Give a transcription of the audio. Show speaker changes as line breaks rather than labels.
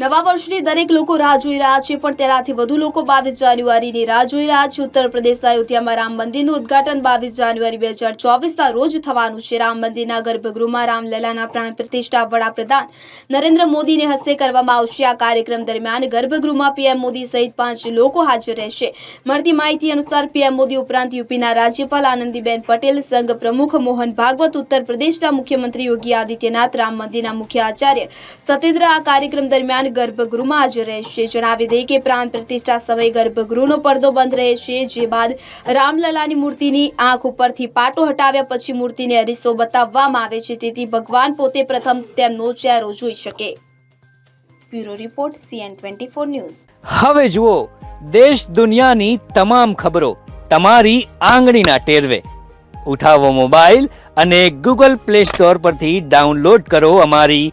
નવા વર્ષની દરેક લોકો રાહ જોઈ રહ્યા છે, પણ તેનાથી વધુ લોકો બાવીસ જાન્યુઆરીની રાહ જોઈ રહ્યા છે. ઉત્તર પ્રદેશના અયોધ્યામાં રામ મંદિરનું ઉદ્ઘાટન બાવીસ જાન્યુઆરી બે હજાર ચોવીસના રોજ થવાનું છે. રામ મંદિરના ગર્ભગૃહમાં રામલલાના પ્રાણ પ્રતિષ્ઠા વડાપ્રધાન નરેન્દ્ર મોદીને હસ્તે કરવામાં આવશે. આ કાર્યક્રમ દરમિયાન ગર્ભગૃહમાં પીએમ મોદી સહિત પાંચ લોકો હાજર રહેશે. મળતી માહિતી અનુસાર પીએમ મોદી ઉપરાંત યુપીના રાજ્યપાલ આનંદીબેન પટેલ, સંઘ પ્રમુખ મોહન ભાગવત, ઉત્તર પ્રદેશના મુખ્યમંત્રી યોગી આદિત્યનાથ, રામ મંદિરના મુખ્ય આચાર્ય સત્યેન્દ્ર આ કાર્યક્રમ દરમિયાન ગર્ભગૃહમાં જ રહેશે જણાવી દઈએ કે પ્રાણ પ્રતિષ્ઠા સમયે ગર્ભગૃહનો પડદો બંધ રહે છે. જે બાદ રામલલાની મૂર્તિની આંખ ઉપરથી પાટો હટાવ્યા પછી મૂર્તિને અરીસો બતાવવામાં આવે છે. તેથી ભગવાન પોતે પ્રથમ તેમનો ચહેરો જોઈ શકે. Bureau report CN twenty four news.
હવે જુઓ, દેશ દુનિયાની તમામ ખબરો તમારી આંગળીના ટેરવે. ઉઠાવો મોબાઈલ અને ગૂગલ પ્લે સ્ટોર પરથી ડાઉનલોડ કરો અમારી